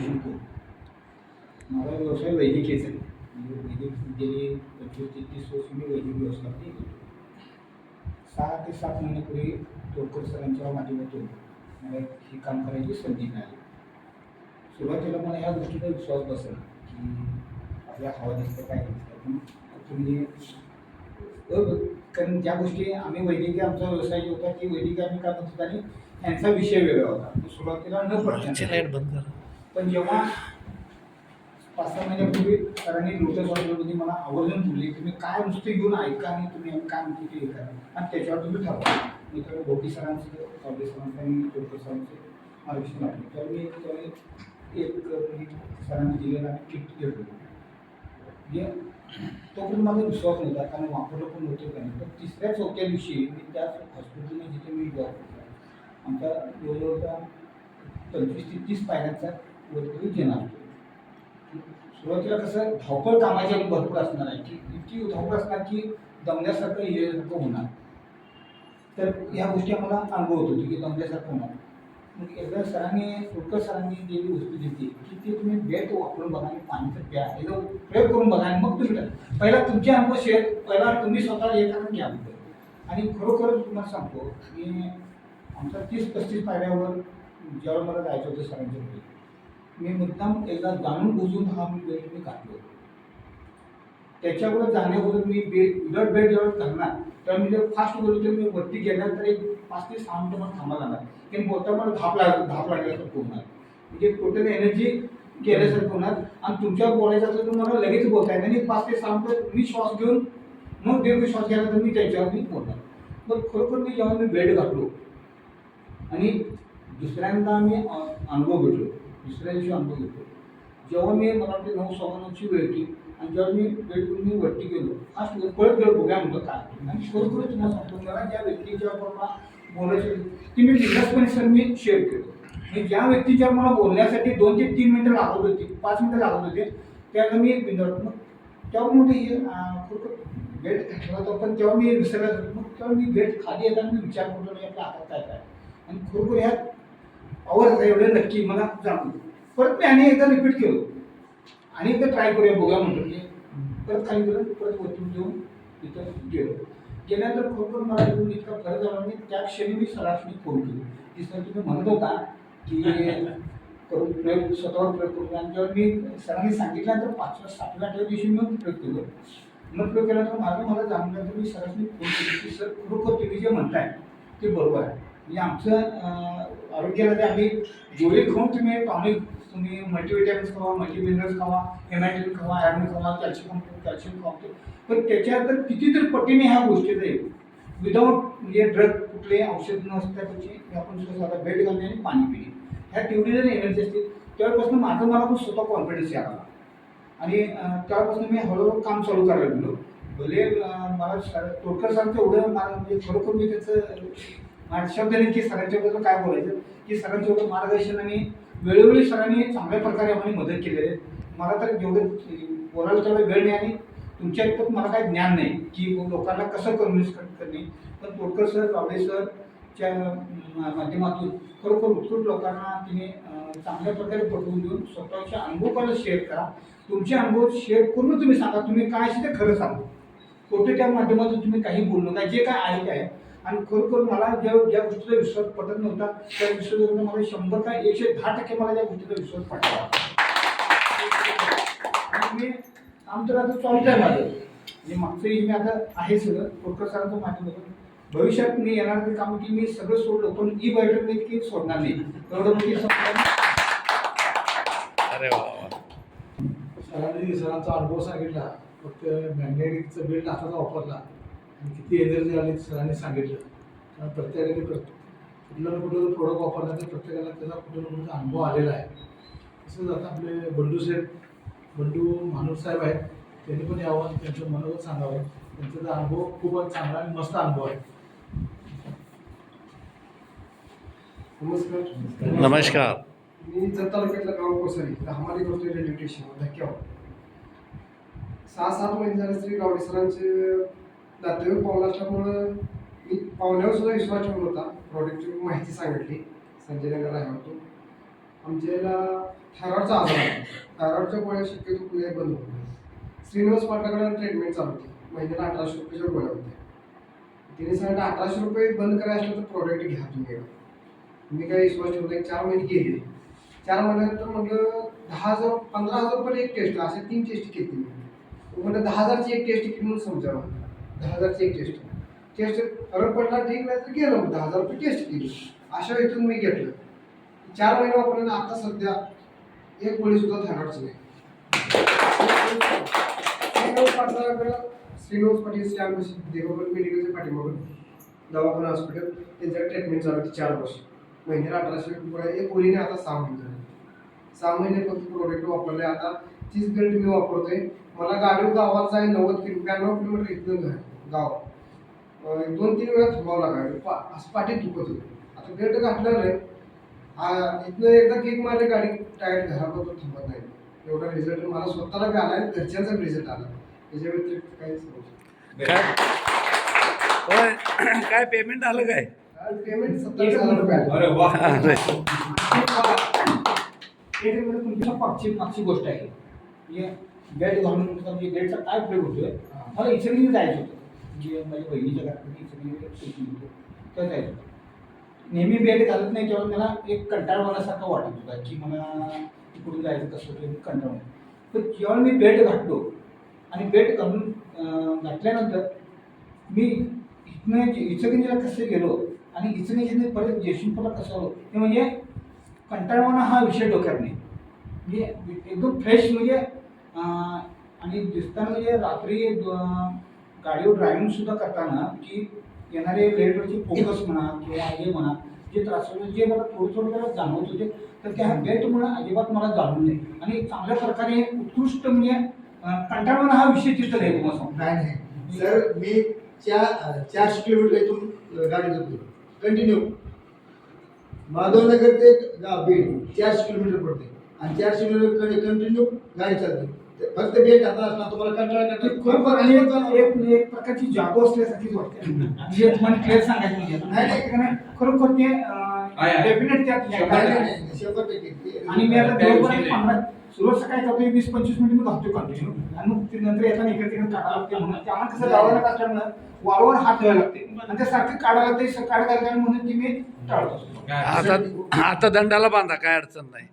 शिकतो. माझा व्यवसाय वैद्यकीयचा आहे. म्हणजे वैदिक गेली पंचवीस ते तीस वर्ष मी वैदिक व्यवस्थापन केली सहा ते सात महिन्यापूर्वी तोडकर सरांच्या माध्यमातून मला हे काम करायची संधी मिळाली. सुरुवातीला मला ह्या गोष्टीचा विश्वास बसला की आपल्या हवा दिसतं काय दिसतं. पण तुम्ही कारण ज्या गोष्टी आम्ही वैद्यकीय आमचा व्यवसाय जो होता की वैद्यकीय आम्ही काय म्हणतो आणि त्यांचा विषय वेगळा होता. सुरुवातीला न पडता लाइट बंद करा पण जेव्हा पाच सहा महिन्यापूर्वी सरांनी लोटस हॉस्पिटलमध्ये मला आवर्जून बोलले तुम्ही काय नुसतं घेऊन ऐका आणि तुम्ही काय म्हणते ते हे करा. आणि त्याच्यावर तुम्ही ठरवा. मी तर भोपी सरांचे चौधरी सरांचे आणि लोटस सरांचे आरक्षण आहे तर मी त्यावेळी एक मी सरांनी दिलेला किट घेतलो म्हणजे तोपर्यंत माझा विश्वास नव्हता कारण वापरलं पण नव्हतं काही पण तिसऱ्या चौथ्या दिवशी मी त्याच हॉस्पिटलमध्ये जिथे मी जॉब करतो आमचा जवळजवळचा पंचवीस ते तीस पायऱ्यांचा वरती घेणार सुरुवातीला कसं धावपळ कामाची भरपूर असणार आहे की इतकी धावपळ असणार की दमल्यासारखं येण्यासारखं होणार. तर ह्या गोष्टी आम्हाला अनुभव होती की दमल्यासारखं होणार. मग एकदा सरांनी टोटकर सरांनी दिलेली वस्तू दिली की ती तुम्ही बेट वापरून बघा आणि पाणीचं प्या. याचा प्रयोग करून बघा आणि मग तुम्ही पहिला तुमचे अनुभव शेअर पहिला तुम्ही स्वतः येताना घ्या आणि खरोखर तुम्हाला सांगतो की आमचा तीस पस्तीस पायऱ्यावर जेव्हा मला जायचं होतं सरांच्या मी मुद्दाम एकदा जाणून बुजून हा मी बेल्ट मी घातलो त्याच्यावर जाण्याबरोबर मी बेल्ट उलट बेल्ट जेव्हा घालणार तर मी जर फास्ट बोललो तर मी वरती गेल्यानंतर तर एक पाच ते सहा मिनटं मला थांबा लागणार. कारण बोलता मला धाप लाग धाप लागल्यासारखं होणार. म्हणजे टोटल एनर्जी गेल्यासारखं होणार. आणि तुमच्यावर बोलायचं असेल तर मला लगेच बोलता येणार. आणि पाच ते सहा मिनटं मी श्वास घेऊन मग दीर्घ श्वास घ्यायला तर मी त्याच्यावरती बोलणार. मग खरोखर मी जेव्हा मी बेल्ट घातलो आणि दुसऱ्यांदा मी अनुभव घेतलो दुसऱ्या दिवशी अनुभव घेतो. जेव्हा मी मला वाटते नऊ सव्वा वेळ होती आणि जेव्हा मी वेळ मी वरती गेलो फास्ट कळत गेलो बघा म्हणतो काय आणि खरोखर तुम्हाला सांगतो मला ज्या व्यक्तीच्या मला बोलायचे ती मी दिवसपणे सर मी शेअर केलं. आणि ज्या व्यक्तीच्या मला बोलण्यासाठी दोन ते तीन मिनटं लागत होती पाच मिनटं लागत होते त्याला मी बिंदवत मग तेव्हा मोठी हे अं, खरोखर घातला होता पण तेव्हा मी विसरला मग तेव्हा मी भेट खाली येताना मी विचार करतो नाही आपल्या हातात काय काय? आणि खरोखर ह्या आवडतं एवढं नक्की मला जाणवलं परत मी आणि एकदा रिपीट केलं. आणि एकदा ट्राय करूया बघूया म्हणतो की परत काही केलं परत वरती देऊन तिथं गेलो. गेल्यानंतर खरोखर मला इथून इतका फरक झाला आणि त्या क्षणी मी सरासरी फोन केली. की सर तुम्ही म्हणत होता की करून प्रयोग स्वतःवर प्रयोग करून आणि जेव्हा मी सरांनी सांगितल्यानंतर पाचव्या सातव्या आठव्या दिवशी मग प्रयोग केलो. मग प्रयोग केल्यानंतर माझं मला जाणल्यानंतर मी सरासरी फोन केली. की सर खरोखर तुम्ही जे म्हणताय ते बरोबर आहे. म्हणजे आमचं आरोग्यामध्ये आम्ही गोळी खाऊन तुम्ही टॉनिक तुम्ही मल्टीविटॅमिन्स खावा मल्टीमिनरल्स खावा हेमॅटिन खावा आयर्न खावा कॅल्शियम कॅल्शियम खावतो पण त्याच्यात तर कितीतरी पटीने ह्या गोष्टी जाईल विदाऊट म्हणजे ड्रग कुठले औषध नसतात त्याची आपण स्वतः बेड घालणे आणि पाणी पिणे. ह्या तेवढी जर एनर्जी असते त्यावेळेपासून माझं मला पण स्वतः कॉन्फिडन्स यायला आणि त्यापासून मी हळूहळू काम चालू करायला गेलो भले मला तोडकर सांगतो एवढं मला म्हणजे खरोखर मी त्याचं शब्द नाही की सरांच्याबद्दल काय बोलायचं? की सरांचं एवढं मार्गदर्शन आणि वेळोवेळी सरांनी चांगल्या प्रकारे आम्हाला मदत केलेली आहे. मला तर एवढं बोलायला तेवढा वेळ नाही आणि तुमच्या इतपत मला काही ज्ञान नाही की लोकांना कसं कन्व्हिन्स करणे. पण तोडकर सर गावडे सरच्या माध्यमातून खरोखर उत्कृष्ट लोकांना तिने चांगल्या प्रकारे पटवून देऊन स्वतःचे अनुभव पण शेअर करा. तुमचे अनुभव शेअर करून तुम्ही सांगा. तुम्ही काय असेल ते खरं सांगा. खोटे त्या माध्यमातून तुम्ही काही बोलू नका. जे काय आहे ते आहे. आणि खरोखर मला ज्या ज्या गोष्टीचा विश्वास पटत नव्हता त्या विश्वासावर मला शंभर का एकशे दहा टक्के मला त्या गोष्टीचा विश्वास पटला. आणि मी तर आता चालूच आहे माझं. म्हणजे मागचं हे मी आता आहे सगळं टोटकर सरांचं माध्यमातून भविष्यात मी येणार ते काम की मी सगळं सोडलं पण ई बायोटेक की सोडणार नाही. एवढं वा. सरांनी सरांचा अनुभव सांगितला. फक्त मॅग्नेटिकचं बेल्ट हाताचा वापरला. किती एनर्जी आली सरांनी सांगितलं. त्यामुळे प्रत्येकाने प्र कुठलं ना कुठलं प्रोडक्ट वापरला तर प्रत्येकाला त्याचा कुठं ना कुठं अनुभव आलेला आहे. तसंच आता आपले बंडू साहेब बंडू माणूस साहेब आहेत. त्यांनी पण यावं आणि त्यांचं मनोगत सांगावं. त्यांचा अनुभव खूपच चांगला आणि मस्त अनुभव आहे. नमस्कार. नमस्कार. मी जत तालुक्यातलं गाव कोसरी हमारी करतोय रेल्वे स्टेशनवर धक्क्यावर सहा सात महिने झाले श्री गावडे सरांचे नातेवाईक पाहुणा असल्यामुळं मी पाहुण्यावर सुद्धा विश्वास ठेवला होता. प्रॉडक्टची माहिती सांगितली. संजय नगर आहे होतो आमच्याला थायरॉइडचा आजार आहे. थायरॉइडच्या गोळ्या शक्यतो पुणे बंद होत नाही श्रीनिवास पाटलाकडे ट्रीटमेंट चालू होती. महिन्याला अठराशे रुपयाच्या गोळ्या होत्या. तिने सांगितलं अठराशे रुपये बंद करायचं असलं तर प्रॉडक्ट घ्या तुम्ही. मी काही विश्वास ठेवला एक चार महिने गेले. चार महिन्यानंतर म्हटलं दहा हजार पंधरा हजार रुपये एक टेस्ट असे तीन टेस्ट केली मी. म्हटलं दहा हजारची एक टेस्ट केली म्हणून समजावं दहा हजारची एक टेस्ट टेस्ट फरक पडला ठीक नाही तर गेलो. दहा हजार रुपये टेस्ट केली. अशा वेळेतून मी घेतलं. चार महिने वापरल्यानं आता सध्या एक गोळी सुद्धा थायरॉइडची नाही. श्रीनिवास पाटलाकडं श्रीनिवास पाटील स्टॅम्प बस देवगड मेडिकलच्या पाठीमागून दवाखाना हॉस्पिटल त्यांच्याकडे ट्रीटमेंट चालू होती चार वर्ष. महिन्याला अठराशे रुपये. एक गोळीने आता सहा महिने झाले. सहा महिने फक्त प्रोडक्ट वापरले. आता तीच बेल्ट मी वापरतोय. मला गाडी गावात जाय नव्वद किलो ब्याण्णव किलोमीटर इथनं घर गाव. दोन तीन वेळा थांबावं लागायचं पा असं पाठीत दुखत होते. आता बेल्ट घातलं नाही आ- इथनं एकदा किक मारली गाडी टायर घराबद्दल थांबत नाही. एवढा रिझल्ट मला स्वतःला बी आला आणि घरच्यांचा रिझल्ट आला. त्याच्या व्यतिरिक्त काहीच नव्हतं काय? पेमेंट आलं काय? पेमेंट सत्तावीस हजार रुपये आले. एक तुमच्या मागची मागची गोष्ट आहे. म्हणजे बेट घालून म्हणजे बेटचा काय उपयोग होतोय. मला इचलगिरी जायचं होतं. म्हणजे माझ्या बहिणीच्या घरात इचलगी तर जायचं होतं. नेहमी बेड घालत नाही तेव्हा मला एक कंटाळवाल्यासारखं वाटत होता. की मला तिकडून जायचं कसं होतं कंटाळ तर जेव्हा मी बेड घातलो आणि बेड घालून घातल्यानंतर मी इथनं इचगिरीला कसं गेलो आणि इचगिरीने परत जयसिंगपूरला कसं आलो ते म्हणजे कंटाळवाणा हा विषय डोक्यात नाही. म्हणजे एकदम फ्रेश म्हणजे आणि दिसताना म्हणजे रात्री गाडीवर ड्रायव्हिंग सुद्धा करताना की येणारे रेल्वेवरची फोकस म्हणा किंवा हे म्हणा जे त्रास होते जे मला थोडं थोडं मला जाणवत होते तर त्या बेल्टमुळे अजिबात मला जाणून नाही. आणि चांगल्या प्रकारे उत्कृष्ट म्हणजे कंटाळवाना हा विषय तिथं नाही तुम्हाला सांगतो. नाही नाही. सर मी चार चारशे किलोमीटर इथून गाडी जातो कंटिन्यू माधवनगर ते बीड चारशे किलोमीटर पडते. आणि चारशे किलोमीटर कंटिन्यू गाडी चालते. फक्त असणार तुम्हाला कंटाळा ते खरोखर आणि एक- प्रकारची जादू असल्यासारखीच वाटते. म्हणजे तुम्हाला क्लिअर सांगायचं म्हणजे. खरोखर ते. डेफिनेट त्यात शंभर टक्के. ते- आणि मी आता दिवसभर पंधरा सुरुवात सकाळी करतोय वीस पंचवीस मिनिट मी घालतोय कंटिन्यू आणि मग ते नंतर येताना इकडे तिकडे काढावं लागते म्हणून. ते कसं असल्यामुळं वारंवार हात धुवायला लागते. आणि ते सारखं काढायला लागते सकाळी म्हणून ती मी टाळतो आता आता दंडाला बांधा काय अडचण नाही.